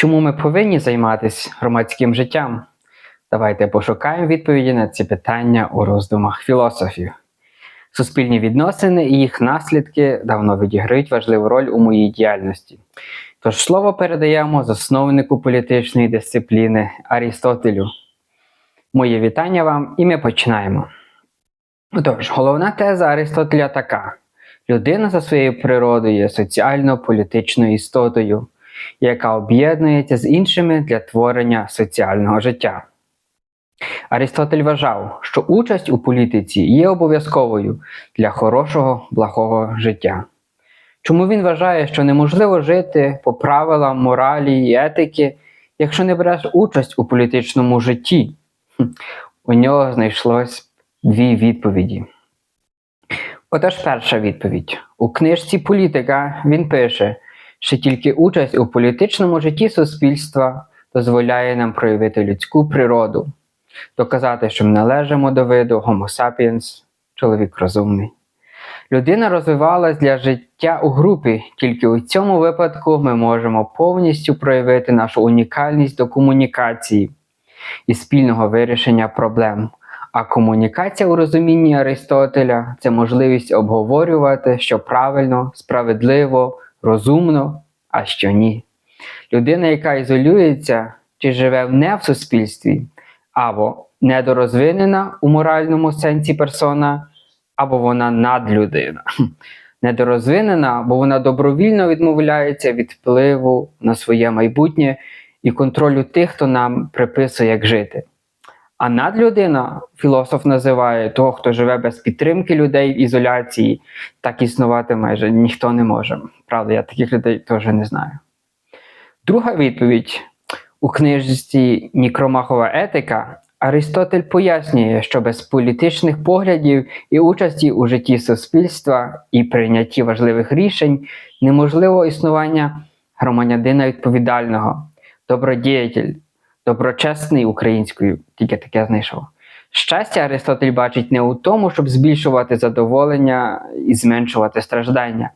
Чому ми повинні займатися громадським життям? Давайте пошукаємо відповіді на ці питання у роздумах філософів. Суспільні відносини і їх наслідки давно відіграють важливу роль у моїй діяльності. Тож слово передаємо засновнику політичної дисципліни Арістотелю. Моє вітання вам і ми починаємо. Отож, головна теза Аристотеля така: людина за своєю природою є соціально-політичною істотою, яка об'єднується з іншими для творення соціального життя. Аристотель вважав, що участь у політиці є обов'язковою для хорошого, благого життя. Чому він вважає, що неможливо жити по правилам моралі і етики, якщо не береш участь у політичному житті? У нього знайшлось дві відповіді. Отож, перша відповідь. У книжці Політика він пише, що тільки участь у політичному житті суспільства дозволяє нам проявити людську природу, доказати, що ми належимо до виду Homo sapiens, чоловік розумний. Людина розвивалась для життя у групі, тільки у цьому випадку ми можемо повністю проявити нашу унікальність до комунікації і спільного вирішення проблем. А комунікація у розумінні Аристотеля це можливість обговорювати, що правильно, справедливо, розумно, а що ні. Людина, яка ізолюється чи живе не в суспільстві, або недорозвинена у моральному сенсі персона, або вона надлюдина. Недорозвинена, бо вона добровільно відмовляється від впливу на своє майбутнє і контролю тих, хто нам приписує, як жити. А надлюдина, філософ називає того, хто живе без підтримки людей в ізоляції, так існувати майже ніхто не може. Правда, я таких людей теж не знаю. Друга відповідь у книжці Нікромахова етика Аристотель пояснює, що без політичних поглядів і участі у житті суспільства і прийнятті важливих рішень неможливо існування громадянина відповідального, добродіятель, доброчесний українською, тільки таке знайшов. Щастя, Аристотель бачить не у тому, щоб збільшувати задоволення і зменшувати страждання,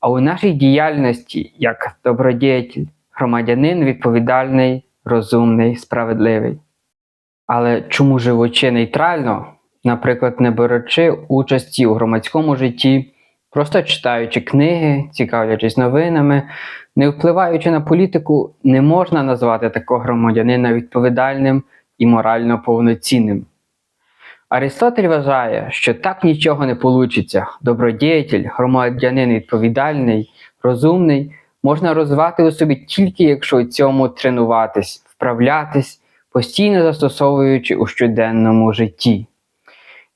а у нашій діяльності як добродіятель, громадянин відповідальний, розумний, справедливий. Але чому живучи нейтрально, наприклад, не беручи участі у громадському житті, просто читаючи книги, цікавлячись новинами, не впливаючи на політику, не можна назвати такого громадянина відповідальним і морально повноцінним. Аристотель вважає, що так нічого не получиться. Добродіятель, громадянин відповідальний, розумний, можна розвивати у собі тільки якщо у цьому тренуватись, вправлятись, постійно застосовуючи у щоденному житті.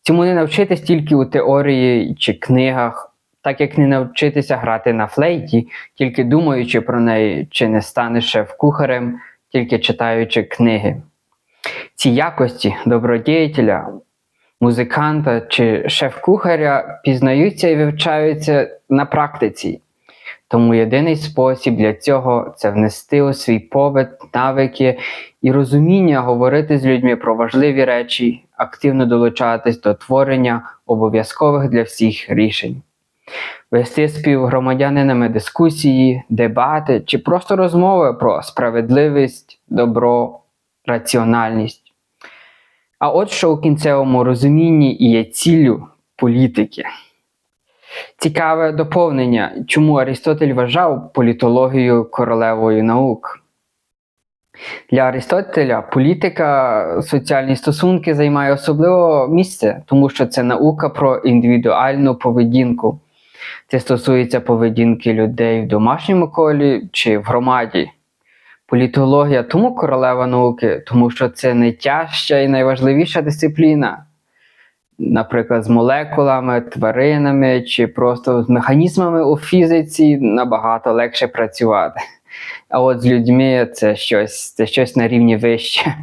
Цьому не навчитись тільки у теорії чи книгах, так як не навчитися грати на флейті, тільки думаючи про неї, чи не станеш шеф-кухарем, тільки читаючи книги. Ці якості добродіятеля, музиканта чи шеф-кухаря пізнаються і вивчаються на практиці. Тому єдиний спосіб для цього це внести у свій побит, навики і розуміння говорити з людьми про важливі речі, активно долучатись до творення обов'язкових для всіх рішень, вести з співгромадянинами дискусії, дебати чи просто розмови про справедливість, добро, раціональність. А от що у кінцевому розумінні і є ціллю політики. Цікаве доповнення, чому Арістотель вважав політологію королевою наук. Для Аристотеля політика, соціальні стосунки займає особливе місце, тому що це наука про індивідуальну поведінку. Це стосується поведінки людей в домашньому колі чи в громаді. Політологія тому королева науки, тому що це найтяжча і найважливіша дисципліна наприклад, з молекулами, тваринами чи просто з механізмами у фізиці набагато легше працювати. А от з людьми це щось, це щось на рівні вище.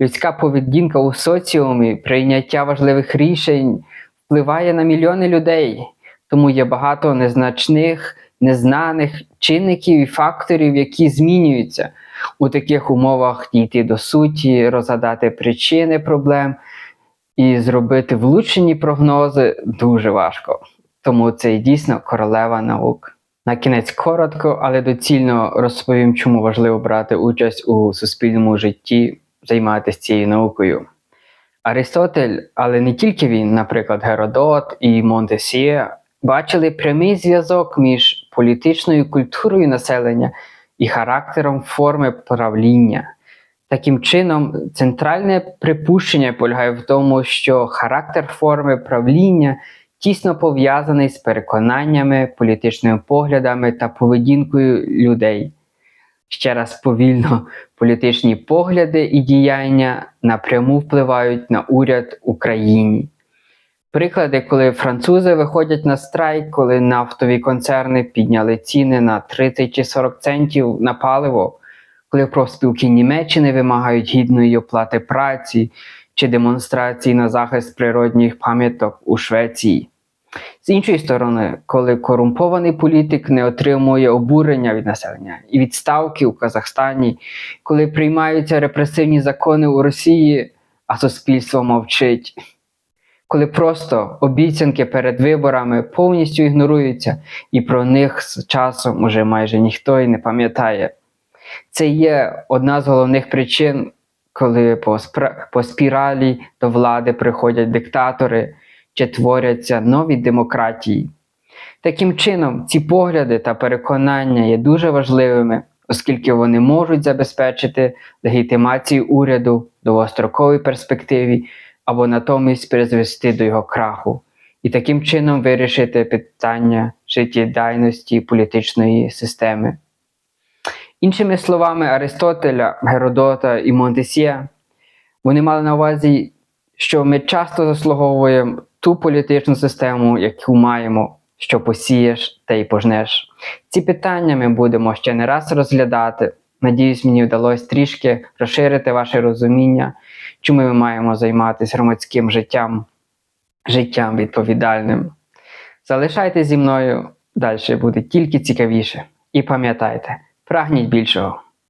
Людська поведінка у соціумі, прийняття важливих рішень впливає на мільйони людей, тому є багато незначних, незнаних чинників і факторів, які змінюються. У таких умовах дійти до суті, розгадати причини проблем і зробити влучені прогнози дуже важко. Тому це і дійсно королева наук. На кінець коротко, але доцільно розповім, чому важливо брати участь у суспільному житті, займатися цією наукою. Аристотель, але не тільки він, наприклад, Геродот і Монтесіє, бачили прямий зв'язок між політичною культурою населення і характером форми правління. Таким чином, центральне припущення полягає в тому, що характер форми правління тісно пов'язаний з переконаннями, політичними поглядами та поведінкою людей. Ще раз повільно, політичні погляди і діяння напряму впливають на уряд в Україні. Приклади, коли французи виходять на страйк, коли нафтові концерни підняли ціни на 30 чи 40 центів на паливо, коли профспілки Німеччини вимагають гідної оплати праці чи демонстрації на захист природних пам'яток у Швеції. З іншої сторони, коли корумпований політик не отримує обурення від населення і відставки у Казахстані, коли приймаються репресивні закони у Росії, а суспільство мовчить, коли просто обіцянки перед виборами повністю ігноруються, і про них з часом уже майже ніхто і не пам'ятає. Це є одна з головних причин, коли по, спра- по спіралі до влади приходять диктатори чи творяться нові демократії. Таким чином, ці погляди та переконання є дуже важливими, оскільки вони можуть забезпечити легітимацію уряду довгостроковій перспективі або натомість призвести до його краху, і таким чином вирішити питання життєдайності політичної системи. Іншими словами, Аристотеля, Геродота і Монтесія, вони мали на увазі, що ми часто заслуговуємо ту політичну систему, яку маємо, що посієш та й пожнеш. Ці питання ми будемо ще не раз розглядати. Надіюсь, мені вдалося трішки розширити ваше розуміння, чому ми маємо займатися громадським життям, життям відповідальним. Залишайтесь зі мною, далі буде тільки цікавіше. І пам'ятайте, прагніть більшого.